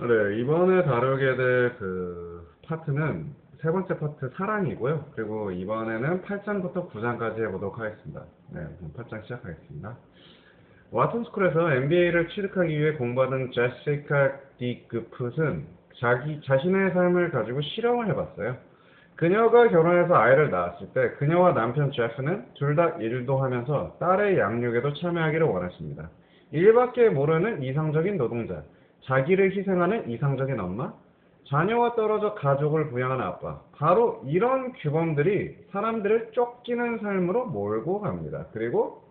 네, 이번에 다루게 될 그 파트는 세 번째 파트 사랑이고요. 그리고 이번에는 8장부터 9장까지 해보도록 하겠습니다. 네, 그럼 8장 시작하겠습니다. 와톤스쿨에서 MBA를 취득하기 위해 공부하던 제시카 디그풋은 자기 자신의 삶을 가지고 실험을 해봤어요. 그녀가 결혼해서 아이를 낳았을 때 그녀와 남편 제프는 둘 다 일도 하면서 딸의 양육에도 참여하기를 원했습니다. 일밖에 모르는 이상적인 노동자, 자기를 희생하는 이상적인 엄마, 자녀와 떨어져 가족을 부양하는 아빠. 바로 이런 규범들이 사람들을 쫓기는 삶으로 몰고 갑니다. 그리고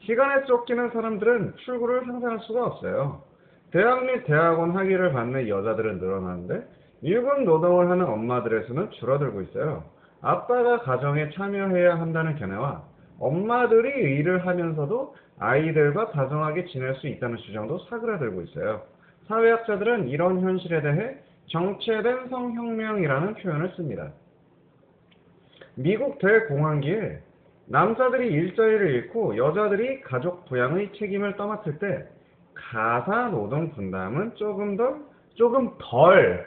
시간에 쫓기는 사람들은 출구를 상상할 수가 없어요. 대학 및 대학원 학위를 받는 여자들은 늘어나는데 일군 노동을 하는 엄마들의 수는 줄어들고 있어요. 아빠가 가정에 참여해야 한다는 견해와 엄마들이 일을 하면서도 아이들과 다정하게 지낼 수 있다는 주장도 사그라들고 있어요. 사회학자들은 이런 현실에 대해 정체된 성혁명이라는 표현을 씁니다. 미국 대공황기에 남자들이 일자리를 잃고 여자들이 가족 부양의 책임을 떠맡을 때 가사 노동 분담은 조금 더 조금 덜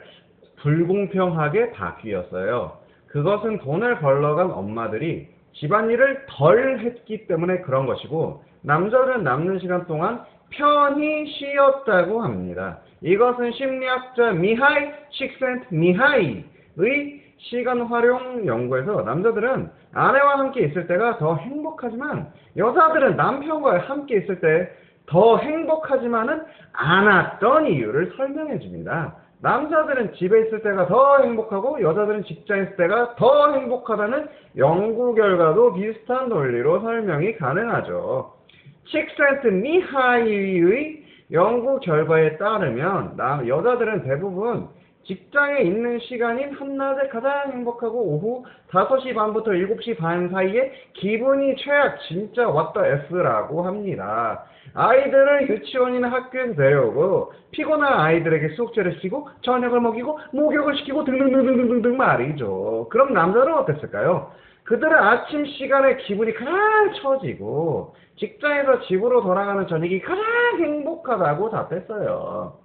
불공평하게 바뀌었어요. 그것은 돈을 벌러 간 엄마들이 집안일을 덜 했기 때문에 그런 것이고 남자들은 남는 시간 동안 편히 쉬었다고 합니다. 이것은 심리학자 미하이 칙센트 미하이의 시간 활용 연구에서 남자들은 아내와 함께 있을 때가 더 행복하지만 여자들은 남편과 함께 있을 때 더 행복하지만은 않았던 이유를 설명해 줍니다. 남자들은 집에 있을 때가 더 행복하고 여자들은 직장에 있을 때가 더 행복하다는 연구 결과도 비슷한 논리로 설명이 가능하죠. 칙센트 미하이의 연구 결과에 따르면 남, 여자들은 대부분 직장에 있는 시간인 한낮에 가장 행복하고 오후 5시 반부터 7시 반 사이에 기분이 최악 진짜 왔다 S라고 합니다. 아이들을 유치원이나 학교에서 데려오고 피곤한 아이들에게 숙제를 시키고 저녁을 먹이고 목욕을 시키고 등등등등등등 말이죠. 그럼 남자는 어땠을까요? 그들은 아침 시간에 기분이 가장 처지고 직장에서 집으로 돌아가는 저녁이 가장 행복하다고 답했어요.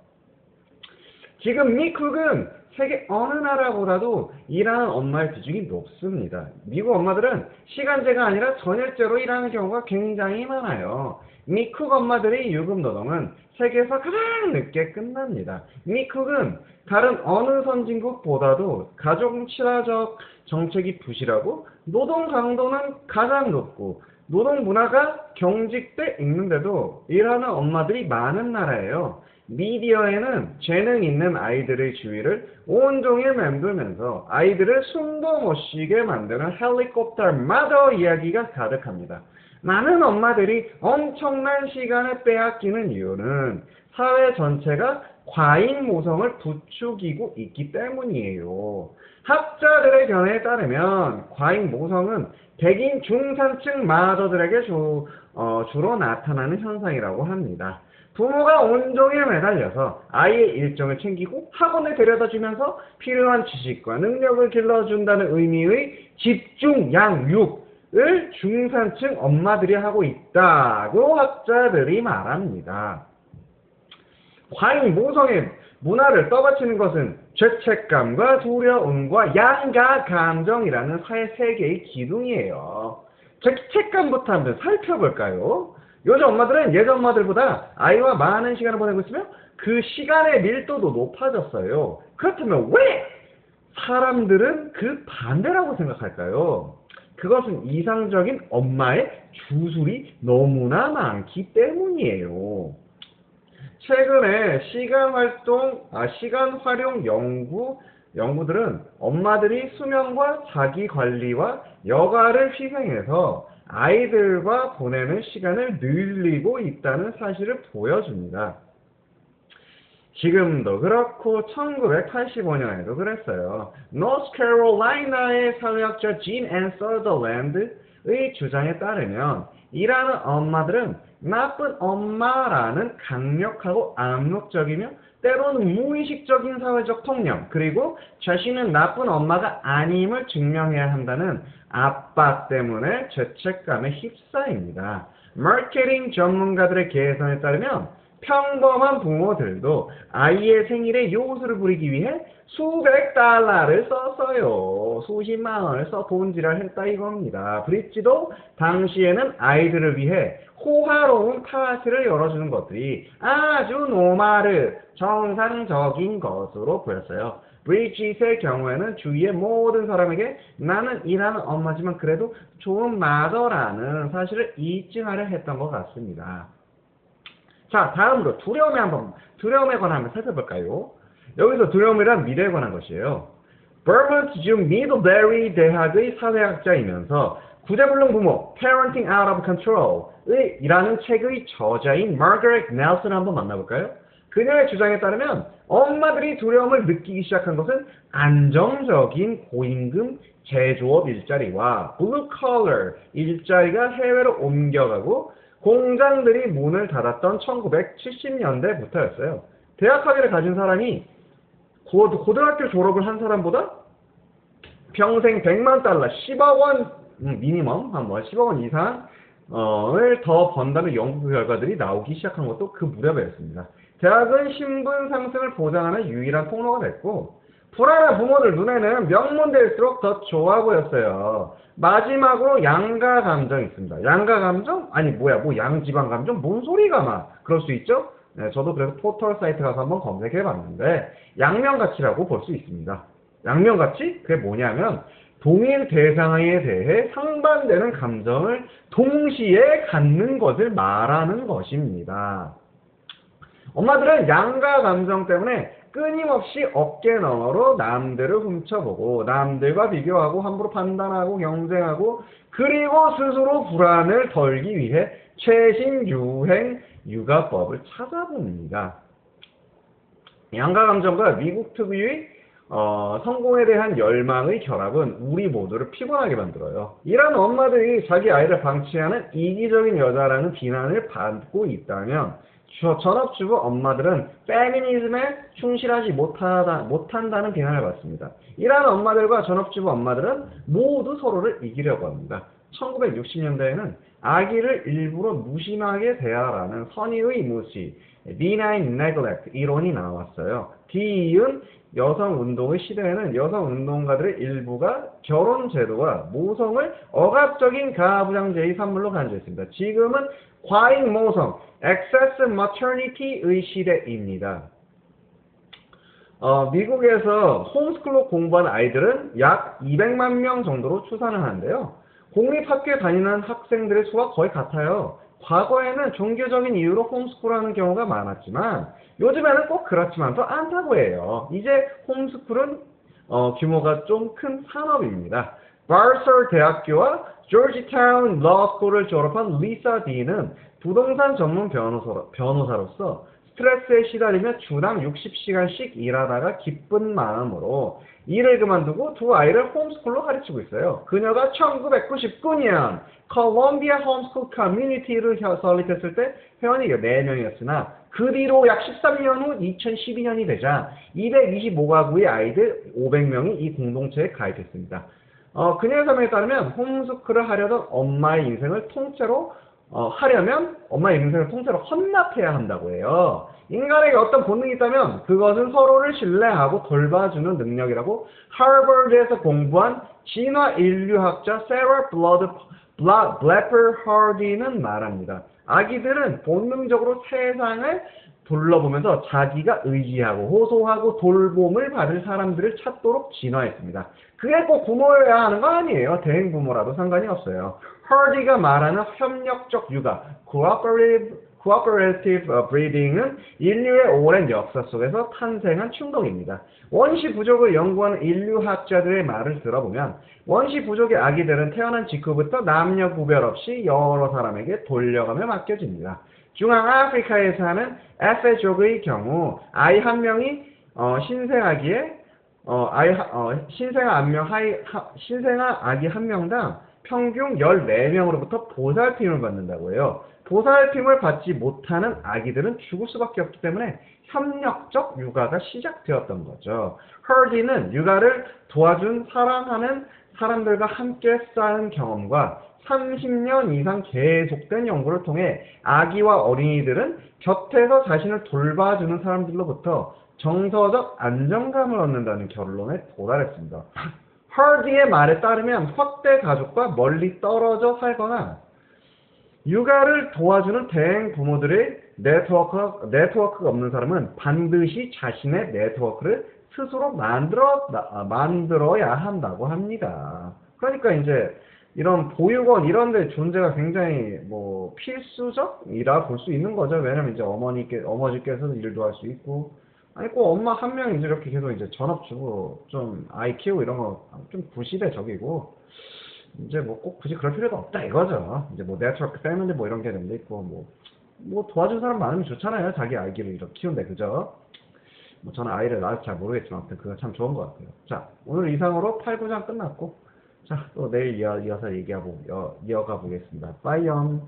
지금 미국은 세계 어느 나라보다도 일하는 엄마의 비중이 높습니다. 미국 엄마들은 시간제가 아니라 전일제로 일하는 경우가 굉장히 많아요. 미국 엄마들의 유급 노동은 세계에서 가장 늦게 끝납니다. 미국은 다른 어느 선진국보다도 가족 친화적 정책이 부실하고 노동 강도는 가장 높고 노동 문화가 경직돼 있는데도 일하는 엄마들이 많은 나라예요. 미디어에는 재능 있는 아이들의 주위를 온종일 맴돌면서 아이들을 숨도 못 쉬게 만드는 헬리콥터 마더 이야기가 가득합니다. 많은 엄마들이 엄청난 시간을 빼앗기는 이유는 사회 전체가 과잉 모성을 부추기고 있기 때문이에요. 학자들의 견해에 따르면 과잉 모성은 백인 중산층 마더들에게 주, 어, 주로 나타나는 현상이라고 합니다. 부모가 온종일 매달려서 아이의 일정을 챙기고 학원에 데려다 주면서 필요한 지식과 능력을 길러준다는 의미의 집중 양육을 중산층 엄마들이 하고 있다고 학자들이 말합니다. 과잉 모성의 문화를 떠받치는 것은 죄책감과 두려움과 양가 감정이라는 사회 세 개의 기둥이에요. 죄책감부터 한번 살펴볼까요? 요즘 엄마들은 예전 엄마들보다 아이와 많은 시간을 보내고 있으며 그 시간의 밀도도 높아졌어요. 그렇다면 왜 사람들은 그 반대라고 생각할까요? 그것은 이상적인 엄마의 주술이 너무나 많기 때문이에요. 최근에 시간 활동, 아, 시간 활용 연구, 연구들은 엄마들이 수면과 자기 관리와 여가를 희생해서 아이들과 보내는 시간을 늘리고 있다는 사실을 보여줍니다. 지금도 그렇고 1985년에도 그랬어요. 노스캐롤라이나의 사회학자 진 앤 서더랜드의 주장에 따르면 일하는 엄마들은 나쁜 엄마라는 강력하고 압력적이며 때로는 무의식적인 사회적 통념 그리고 자신은 나쁜 엄마가 아님을 증명해야 한다는 압박 때문에 죄책감에 휩싸입니다. 마케팅 전문가들의 계산에 따르면 평범한 부모들도 아이의 생일에 요술을 부리기 위해 수백 달러를 썼어요. 수십만 원을 써 돈질을 했다 이겁니다. 브릿지도 당시에는 아이들을 위해 호화로운 파티를 열어주는 것들이 아주 노마르 정상적인 것으로 보였어요. 브리짓의 경우에는 주위의 모든 사람에게 나는 일하는 엄마지만 그래도 좋은 마더라는 사실을 입증하려 했던 것 같습니다. 자, 다음으로 두려움에 한번 두려움에 관한 한번 살펴볼까요? 여기서 두려움이란 미래에 관한 것이에요. 버먼트 주 미들베리 대학의 사회학자이면서 구제불능 부모 Parenting Out of Control의 이라는 책의 저자인 마거렛 넬슨을 한번 만나볼까요? 그녀의 주장에 따르면 엄마들이 두려움을 느끼기 시작한 것은 안정적인 고임금 제조업 일자리와 블루 컬러 일자리가 해외로 옮겨가고 공장들이 문을 닫았던 1970년대부터였어요. 대학 학위를 가진 사람이 고, 고등학교 졸업을 한 사람보다 평생 100만 달러, 10억 원 음, 미니멈 한뭐 10억 원 이상 을 더 번다는 연구 결과들이 나오기 시작한 것도 그 무렵이었습니다. 대학은 신분 상승을 보장하는 유일한 통로가 됐고 불안한 부모들 눈에는 명문대일수록 더 좋아 보였어요. 마지막으로 양가 감정이 있습니다. 양가 감정? 아니 뭐야 뭐 양지방 감정? 뭔 소리가 막 그럴 수 있죠? 네, 저도 그래서 포털 사이트 가서 한번 검색해 봤는데 양면가치라고 볼 수 있습니다. 양면가치? 그게 뭐냐면 동일 대상에 대해 상반되는 감정을 동시에 갖는 것을 말하는 것입니다. 엄마들은 양가 감정 때문에 끊임없이 어깨 너머로 남들을 훔쳐보고 남들과 비교하고 함부로 판단하고 경쟁하고 그리고 스스로 불안을 덜기 위해 최신 유행 육아법을 찾아봅니다. 양가 감정과 미국 특유의 어, 성공에 대한 열망의 결합은 우리 모두를 피곤하게 만들어요. 이런 엄마들이 자기 아이를 방치하는 이기적인 여자라는 비난을 받고 있다면 전업주부 엄마들은 페미니즘에 충실하지 못하다, 못한다는 비난을 받습니다. 이러한 엄마들과 전업주부 엄마들은 모두 서로를 이기려고 합니다. 1960년대에는 아기를 일부러 무심하게 대하라는 선의의 무시, benign neglect 이론이 나왔어요. 뒤이은 여성운동의 시대에는 여성운동가들의 일부가 결혼제도와 모성을 억압적인 가부장제의 산물로 간주했습니다. 지금은 과잉 모성, excess maternity의 시대입니다. 어, 미국에서 홈스쿨로 공부한 아이들은 약 200만 명 정도로 추산을 하는데요. 공립학교에 다니는 학생들의 수가 거의 같아요. 과거에는 종교적인 이유로 홈스쿨하는 경우가 많았지만 요즘에는 꼭 그렇지만도 않다고 해요. 이제 홈스쿨은 어, 규모가 좀 큰 산업입니다. 바르설 대학교와 조지타운 러스쿨을 졸업한 리사 디는 부동산 전문 변호사, 변호사로서 스트레스에 시달리며 주당 60시간씩 일하다가 기쁜 마음으로 일을 그만두고 두 아이를 홈스쿨로 가르치고 있어요. 그녀가 1999년 컬럼비아 홈스쿨 커뮤니티를 설립했을 때 회원이 4명이었으나 그 뒤로 약 13년 후 2012년이 되자 225가구의 아이들 500명이 이 공동체에 가입했습니다. 어, 그녀의 설명에 따르면 홈스쿨을 하려던 엄마의 인생을 통째로 어, 하려면 엄마의 인생을 통째로 헌납해야 한다고 해요. 인간에게 어떤 본능이 있다면 그것은 서로를 신뢰하고 돌봐주는 능력이라고 하버드에서 공부한 진화 인류학자 세라 블러드 블래퍼 하디는 말합니다. 아기들은 본능적으로 세상을 둘러보면서 자기가 의지하고 호소하고 돌봄을 받을 사람들을 찾도록 진화했습니다. 그게 꼭 부모여야 하는 거 아니에요. 대행 부모라도 상관이 없어요. 허디가 말하는 협력적 육아, cooperative, cooperative breeding은 인류의 오랜 역사 속에서 탄생한 충동입니다. 원시 부족을 연구하는 인류학자들의 말을 들어보면 원시 부족의 아기들은 태어난 직후부터 남녀 구별 없이 여러 사람에게 돌려가며 맡겨집니다. 중앙아프리카에 사는 에페족의 경우 아이 한 명이 어, 신생아기에 어, 아이 어, 신생아 한명 신생아 아기 한 명당 평균 14명으로부터 보살핌을 받는다고 해요. 보살핌을 받지 못하는 아기들은 죽을 수밖에 없기 때문에 협력적 육아가 시작되었던 거죠. 헐디는 육아를 도와준 사랑하는 사람들과 함께 쌓은 경험과 30년 이상 계속된 연구를 통해 아기와 어린이들은 곁에서 자신을 돌봐주는 사람들로부터 정서적 안정감을 얻는다는 결론에 도달했습니다. 헐디의 말에 따르면 확대 가족과 멀리 떨어져 살거나 육아를 도와주는 대행 부모들의 네트워크, 네트워크가 없는 사람은 반드시 자신의 네트워크를 스스로 만들어, 나- 만들어야 한다고 합니다. 그러니까 이제 이런 보육원 이런 데 존재가 굉장히 뭐 필수적이라 볼 수 있는 거죠. 왜냐면 이제 어머니께, 어머니께서는 일도 할 수 있고, 아니 꼭 엄마 한 명이 이렇게 계속 이제 전업주부 좀 아이 키우고 이런 거좀 부시대적이고, 이제 뭐 꼭 굳이 그럴 필요도 없다 이거죠. 이제 뭐 네트워크 패밀리 뭐 이런 개념도 있고 뭐, 뭐 도와준 사람 많으면 좋잖아요. 자기 아이를 이렇게 키운데 그죠? 뭐 저는 아이를 낳을지 잘 모르겠지만 아무튼 그거 참 좋은 것 같아요. 자 오늘 이상으로 8, 9장 끝났고 자 또 내일 이어, 이어서 얘기하고 이어, 이어가 보겠습니다. 빠이염